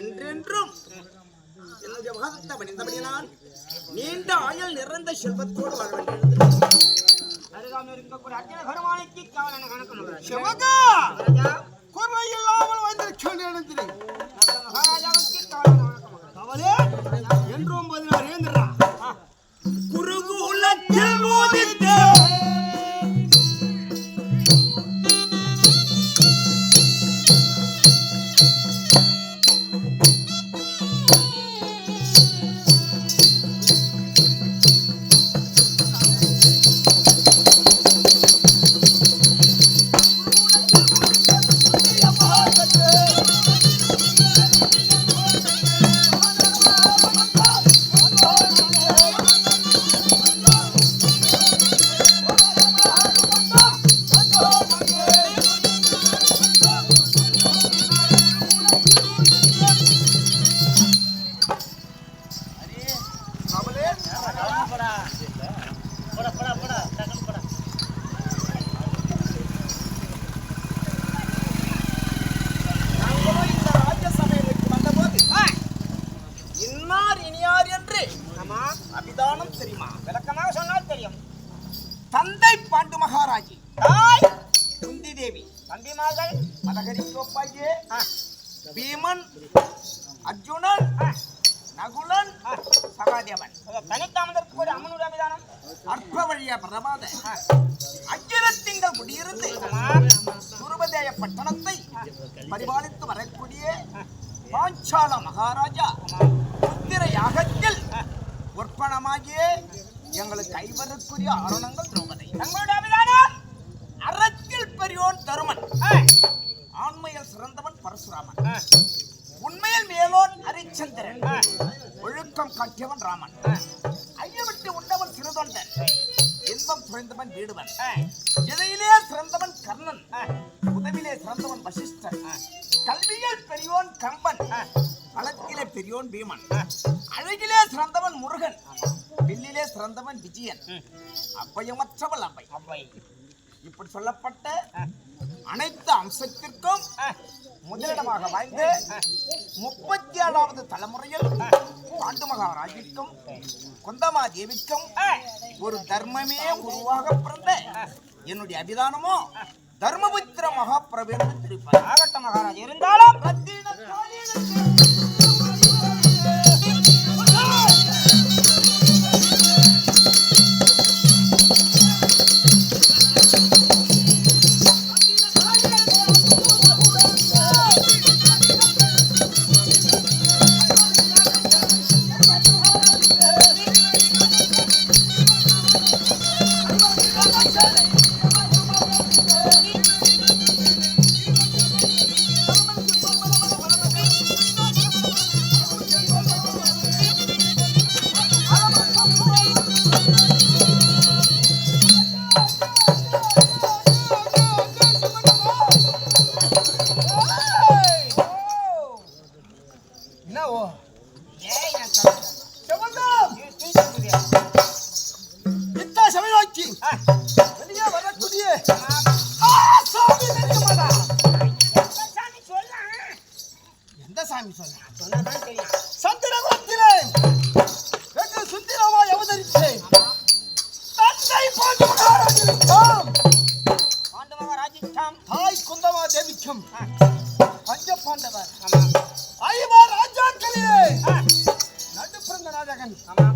என்றென்றும். என்னுடைய மகத்தை பணிந்தபடியினால் நீண்ட ஆயுள் நிறைந்த செல்வத்தோடு வாழ வேண்டியிருந்தது. அருகாமல் இருக்கக்கூடிய அர்ஜுன கருமானிக்கு காவலான மகாராஜா சிவகா! குறை இல்லாமல் வந்திருக்கேன் நினைக்கிறேன் மகாராஜாவுக்கு காவலான வணக்கம் தாய் குந்தி தேவி தம்பிமார்கள் மதகரி கோப்பாயே ஆ, பீமன் அர்ஜுனன் ஆ, நகுலன். சகாதேவன். தனித்தாமதற்கு ஒரு அபிதானம் அற்ப வழிய பிரபாத. அஞ்சிரத்திங்கள் குடியிருந்து துருபதேய பட்டணத்தை பரிபாலித்து வரக்கூடிய பாஞ்சால மகாராஜா புத்திர யாகத்தில் உற்பணமாகிய எங்களுக்கு ஐவருக்குரிய ஆரணங்கள் திரௌபதி. தங்களுடைய தருமன். ஆண்மையில் சிறந்தவன் பரசுராமன். உண்மையில் மேலோன் ஹரிச்சந்திரன். ஒழுக்கம் காட்டியவன் ராமன். ஐயவிட்டு உண்டவன் சிறுதொண்டன். இன்பம் துறைந்தவன் வீடுவன். இதையிலே சிறந்தவன் கர்ணன். உதவிலே சிறந்தவன் வசிஷ்டன். கல்வியில் பெரியோன் கம்பன். களத்திலே பெரியோன் பீமன். அழகிலே சிறந்தவன் முருகன். வில்லிலே சிறந்தவன் விஜயன். அப்பயமற்றவள் அம்பை அவ்வை. இப்படி சொல்லப்பட்ட அனைத்து அம்சத்திற்கும் முதலிடமாக வாய்ந்து முப்பத்தி ஏழாவது தலைமுறையில் பாண்டு மகாராஜிற்கும் குந்தமா தேவிக்கும் ஒரு தர்மமே உருவாக பிறந்த என்னுடைய அபிதானமோ தர்மபுத்திர மகாபிரபு என்று திருப்பார். ஆகட்டும் மகாராஜ் இருந்தாலும் அவதரித்தேன் தந்தை போன்ற மகாராஜனுக்கும் தாய் குந்தமா தேவிக்கும். பஞ்ச பாண்டவர். ஐவர் ராஜாக்களே. நடுப்பிறந்த ராஜகன். ஆமா.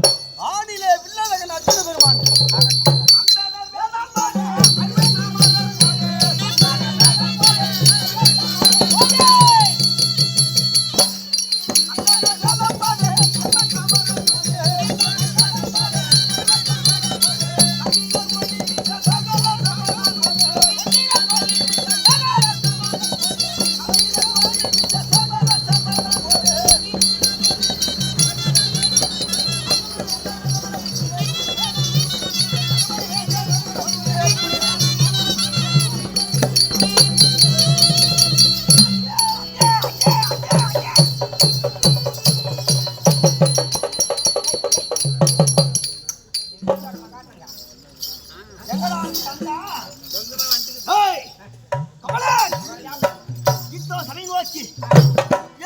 இதோ சமயம் நோக்கி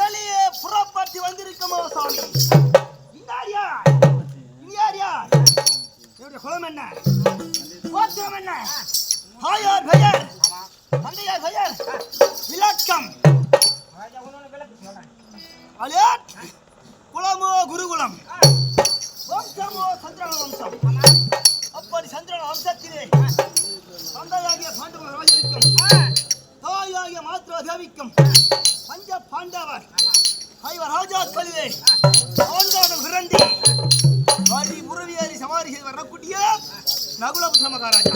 எளிய புறப்பட்டு வந்திருக்கமோ சாமி இந்த யாரியா இந்த யாரியா இவருடைய குளம் என்ன கோத்திரம் என்ன ஹாயார் பெயர் தந்தையார் பெயர் விளக்கம் அலேட் குலமோ குருகுலம் வம்சமோ சந்திர வம்சம். அப்படி சந்திரன் வம்சத்திலே தந்தையாகிய பாண்டவர் ராஜனுக்கும் தாயாகிய மாத்ரா தேவிக்கும் பஞ்ச பாண்டவர். ராஜா ராஜாக்களிலே அவன்கான விரண்டி வரி முறவியேறி சவாரி செய்து வரக்கூடிய நகுல மகாராஜா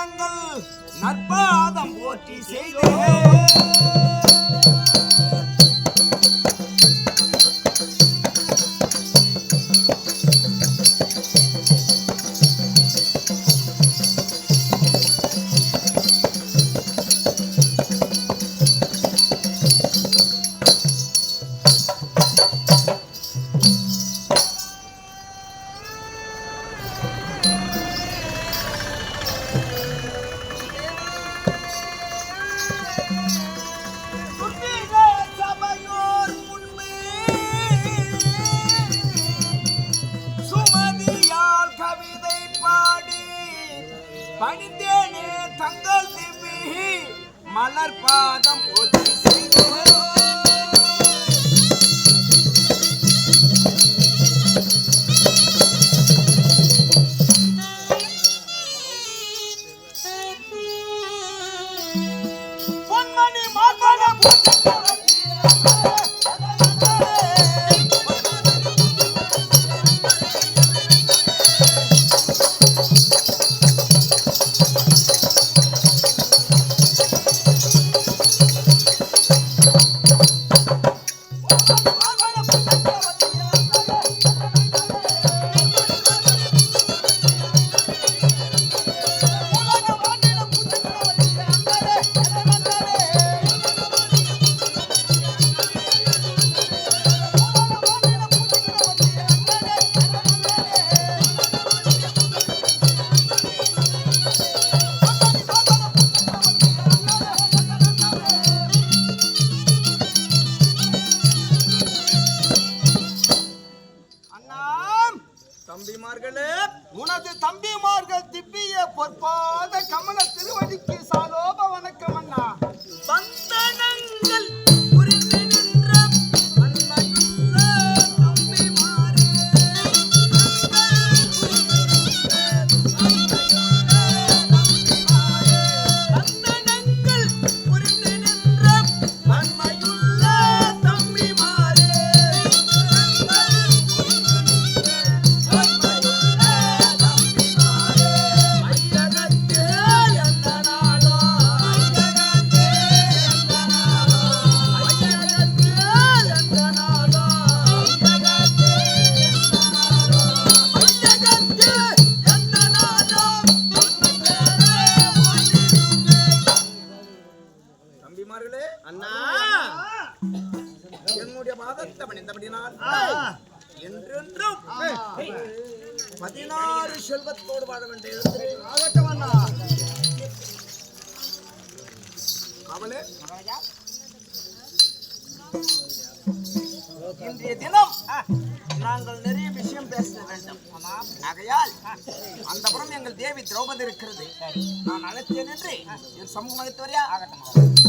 தங்கள் நற்பாதம் போற்றி செய்தே. பதினாறு செல்வத்தோடு வாழ வேண்டிய அண்ணா இன்றைய தினம் நாங்கள் நிறைய விஷயம் பேச வேண்டும். ஆகையால் அந்த புறம் எங்கள் தேவி திரௌபதி இருக்கிறது. நான் அழைத்தேன் என்று என் சமூகம் அழைத்து வரையா ஆகட்டும்.